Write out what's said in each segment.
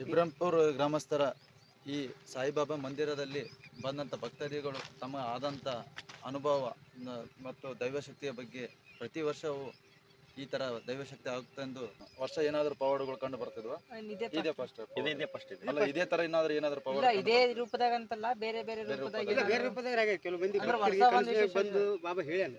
ಇಬ್ರಾಂಪುರ ಗ್ರಾಮಸ್ಥರ ಈ ಸಾಯಿಬಾಬಾ ಮಂದಿರದಲ್ಲಿ ಬಂದಂಥ ಭಕ್ತಾದಿಗಳು ತಮ್ಮ ಆದಂಥ ಅನುಭವ ಮತ್ತು ದೈವಶಕ್ತಿಯ ಬಗ್ಗೆ ಪ್ರತಿ ವರ್ಷವೂ ಈ ತರ ದೈವಶಕ್ತಿ ಆಗುತ್ತೆಂದು ವರ್ಷ ಏನಾದರೂ ಪವಾಡಗಳು ಕಂಡು ಬರ್ತಿದ್ವಾ? ಇದೇ ಇದೇ ಫಸ್ಟ್ ಇದೇ ಇದೇ ಫಸ್ಟ್ ಇದೆ. ಅಲ್ಲ ಇದೇ ತರ ಏನಾದ್ರು ಏನಾದ್ರು ಇಲ್ಲ ಪವಾಡ ಇದೇ ರೂಪದಾಗ ಅಂತಲ್ಲ ಬೇರೆ ರೂಪದಾಗ ರೂಪದಾಗ. ಇಲ್ಲ ಬೇರೆ ರೂಪದಾಗ ಆಗೈತೆ ಕೆಲವು ಮಂದಿ ವರ್ಷ ಒಂದು ಕನಸಿನಾಗ ಬಂದು ಬಾಬಾ ಹೇಳ್ಯಾನ.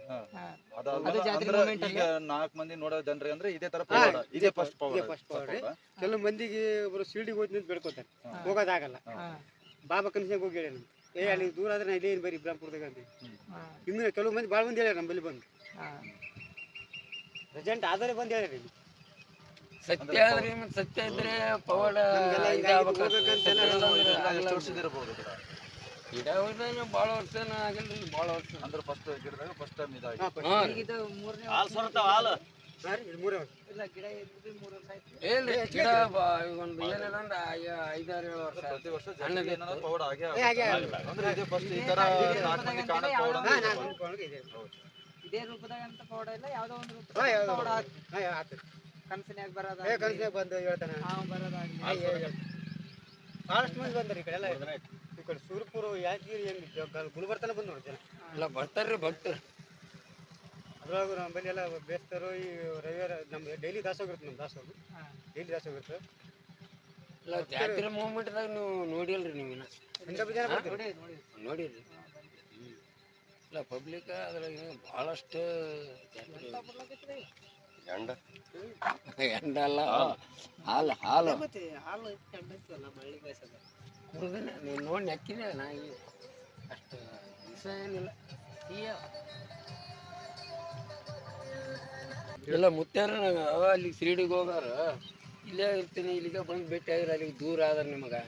ಅದು ಜಾತ್ರೆ ಈಗ ನಾಲ್ಕು ಮಂದಿ ನೋಡೋ ಜನರಿಗೆ ಅಂದ್ರೆ ಇದೇ ತರ ಪವಾಡ. ಇದೇ ಫಸ್ಟ್ ಇದೇ ಪವಾಡ. ಪವಾಡ ಕೆಲವು ಮಂದಿಗೆ ಒಬ್ರು ಶಿರ್ಡಿಗೆ ಹೋಗಿ ನಿಂತು ಬೇಡ್ಕೋತಾರೆ. ಹೋಗೋದಾಗಲ್ಲ. ಬಾಬಾ ಕನಸಿನಾಗ ಹೋಗಿ ಹೇಳ್ಯಾನ. ಏ ಅಲ್ಲಿ ದೂರ ಆದ್ರೆ ನಾ ಇಲ್ಲೇ ಏನು ಬರೀ ಇಬ್ರಾಂಪುರದಾಗ ಅಂತ ಇನ್ನು ಕೆಲವು ಮಂದಿ ಭಾಳ ಮಂದಿ ಹೇಳ್ಯಾರ ನಮ್ಮಲ್ಲಿ ಬಂದು. ಪ್ರೆಸೆಂಟ್ ಆದರೆ ಬಂದು ಹೇಳ್ಯಾರ ಸತ್ಯ ಆದ್ರೆ ಮತ್ತೆ ಸತ್ಯ ಇದ್ರೆ ಪವಾಡ ಗಿಡ ಗಿಡ ಭಾಳ ವರ್ಷನ ಆಗಿಲ್ರಿ ಭಾಳ ವರ್ಷ. ಅಂದ್ರೆ ಫಸ್ಟ್ ಗಿಡದಾಗ ಫಸ್ಟ್ ಟೈಮ್ ಇದಾಗಿ. ಇದು ಮೂರನೇ ಹಾಲು ಸೊರತಾವ ಹಾಲು. ಸರ್ ಇದು ಮೂರೇ ವರ್ಷ. ಇಲ್ಲ ಗಿಡ ಇದ್ದು ಮೂರು ವರ್ಷ ಆಯ್ತು. ಏನ್ರಿ ಗಿಡ ಬ- ಒಂದು ಏನಿಲ್ಲ ಅಂದ್ರೆ ಐದಾರು ಏಳು ವರ್ಷ ಪ್ರತಿ ವರ್ಷ ಜನಕ್ಕೆ ಜನರಿಗೆ ಏನಾದ್ರು ಪವಾಡ ಆಗೇ. ಅಂದ್ರೆ ಇದೇ ಫಸ್ಟ್ ಈ ತರ ನಾಲ್ಕು ಮಂದಿ ಕಾಣೋ ಪೌಡ ಇದೇ ರೂಪದಾಗ ಅಂತ ಪೌಡ ಇಲ್ಲ ಯಾವ್ದೋ ಒಂದು ಹಾ, ರೂಪದಾಗ. ಹಾ, ಆತು. ಕನಸಿನ್ಯಾಗ ಏ ಕನಸಿನಾಗ ಬಂದು ಹೇಳ್ತಾನೆ. ಹಾವು ಬರೋದಾಗ್ಲಿ ಭಾಳಷ್ಟು ಮಂದಿ ಬಂದ್ರಿ ಈ ಕಡೆ ಎಲ್ಲ? ಈ ಕಡೆ ಸುರ್ಪುರ ಯಾದಗಿರಿ ಹೆಂಗ್ ಗುಲ್ಬರ್ತನ ಬಂದು ನೋಡಿ ಜನ. ಇಲ್ಲ ಬರ್ತಾರ್ರಿ ಭಕ್ತರು. ಅದ್ರೊಳಗೆ ನಮ್ಮಲ್ಲಿ ಎಲ್ಲ ಬೇಸ್ತರು ಈ ರವಿವಾರ ನಮ್ಮ ಡೈಲಿ ದಾಸೋಗ ಇರುತ್ತೆ ನಮ್ಮ ದಾಸೋಗ ಹಾ. ಡೈಲಿ ದಾಸೋಗ ಇರುತ್ತೆ. ಇಲ್ಲ ಜಾತ್ರೆ ಮೂಮೆಂಟ್ದಾಗ ನೀವು ನೋಡಿಲ್ರಿ ನೀವು ನೋಡಿ ನೋಡಿ. ನೋಡಿರಿ ಇಲ್ಲ ಪಬ್ಲಿಕ್ ಅದ್ರಾಗ ಭಾಳಷ್ಟು ಎಂಡ? ಎಂಡ ಅಲ್ಲ ಹಾಲು ಹಾಲು. ಕುಡ್ದಿನ ನೀನು ನೋಡಿ ನೆಕ್ಕಿದೆ ನಾ ಈ ಅಷ್ಟು ದಿವಸ ಏನಿಲ್ಲ. ಈಗ ಇಲ್ಲ ಮುತ್ತಾರ ಅವ ಅಲ್ಲಿ ಶಿರಡಿಗೆ ಹೋಗಾರ. ಇಲ್ಲೇ ಇರ್ತೀನಿ ಇಲ್ಲಿಗೆ ಬಂದು ಭೇಟಿ ಆಗಿರ ಅಲ್ಲಿಗೆ ದೂರ ಆದ್ರೆ ನಿಮಗೆ.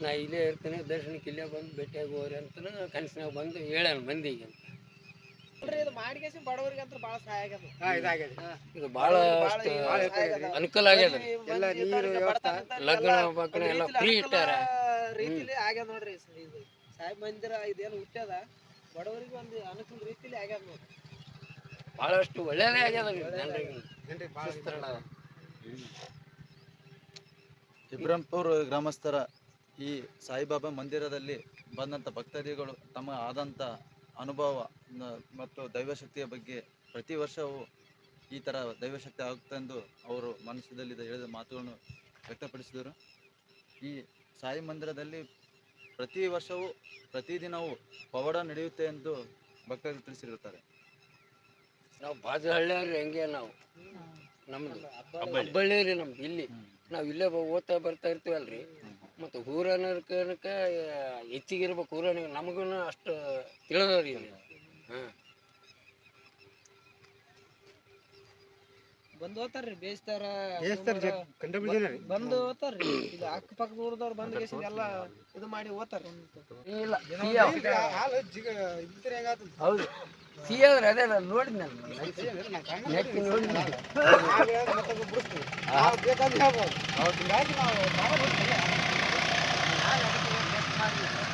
ನಾ ಇಲ್ಲೇ ಇರ್ತೀನಿ ದರ್ಶನಕ್ಕೆ ಇಲ್ಲೇ ಬಂದು ಭೇಟಿಯಾಗಿ ಹೋಗ್ರಿ ಅಂತ ಕನಸಿನಾಗ ಬಂದು ಹೇಳ್ಯಾನ ಮಂದಿಗೆ ಅಂತ. ನೋಡ್ರಿ ಇದು ಮಾಡಿಗೆಸಿ ಬಡವರಿಗೆ ಅಂತ ಭಾಳ ಸಹಾಯ ಆಗ್ಯದ ಇದು ಭಾಳ ಅನುಕೂಲ ಆಗ್ಯದ. ಎಲ್ಲ ನೀರು ಲಗ್ನ ಪಗ್ನ ಎಲ್ಲ ಫ್ರೀ ಇಟ್ಟಾರ. ರೀತಿಲಿ ಆಗ್ಯದ ನೋಡ್ರಿ ಇದು. ಸಾಹೇಬ್ ಮಂದಿರ ಇದೇನು ಹುಟ್ಟ್ಯದ? ಬಡವರಿಗೆ ಒಂದು ಅನುಕೂಲ ರೀತಿಲಿ ಆಗ್ಯದ ನೋಡ್ರಿ. ಭಾಳಷ್ಟು ಒಳ್ಳೇದೇ ಆಗ್ಯದ ಜನರಿಗೆ. ಭಾಳ ಇಬ್ರಾಂಪುರ ಗ್ರಾಮಸ್ಥರ ಈ ಸಾಯಿಬಾಬಾ ಮಂದಿರದಲ್ಲಿ ಬಂದಂಥ ಭಕ್ತಾದಿಗಳು ತಮ್ಮ ಆದಂಥ ಅನುಭವ ಮತ್ತು ದೈವಶಕ್ತಿಯ ಬಗ್ಗೆ ಪ್ರತಿ ವರ್ಷವೂ ಈ ಥರ ದೈವಶಕ್ತಿ ಆಗುತ್ತೆಂದು ಅವರು ಮನಸ್ಸಲ್ಲಿ ಹೇಳಿದ ಮಾತುಗಳನ್ನು ವ್ಯಕ್ತಪಡಿಸಿದರು. ಈ ಸಾಯಿ ಮಂದಿರದಲ್ಲಿ ಪ್ರತಿ ವರ್ಷವೂ ಪ್ರತಿದಿನವೂ ಪವಾಡ ನಡೆಯುತ್ತೆ ಎಂದು ಭಕ್ತರು ತಿಳಿಸಿರುತ್ತಾರೆ. ನಾವು ಬಾಜು ಹಳ್ಳಿಯವ್ರಿ ಹೆಂಗೆ ನಾವು? ನಮ್ದು ಹಬ್ಬಳ್ಳಿ. ರೀ ನಮ್ದು ಇಲ್ಲಿ. ನಾವು ಇಲ್ಲೇ ಹೋಗ್ತಾ ಓದ್ತಾ ಬರ್ತಾ ಇರ್ತೀವಲ್ರಿ. ಮತ್ತು ಊರನಕ ಹೆಚ್ಚಿಗಿರ್ಬೇಕು ಊರನ ನಮಗೂ ಅಷ್ಟು ತಿಳಿದವ್ರಿ ಇಲ್ಲಿ ಹಾಂ. ಬಂದು ಹೋಗ್ತಾರ್ರಿ ಬೇಯಿಸ್ತಾರ ಬೇಸ್ತಾರೆ ಬಂದು ಹೋಗ್ತಾರ್ರಿ ಇದು ಅಕ್ಕಪಕ್ಕದ ಊರದವ್ರು ಬಂದು ಬೇಸಿದ ಎಲ್ಲ ಇದು ಮಾಡಿ ಹೋಗ್ತಾರ್ರಿ ಇಲ್ಲ ಆ ಹಾಲು ಜಿಗ ಇದ್ರೆ ಹೌದು. ಸಿಹಿ ಆದ್ರೆ ಅದೇ ನಾನು ನೋಡಿದ್ ನಾನು. ನೆಕ್ಕಿ ನೋಡಿ ಹಾಲು Thank you.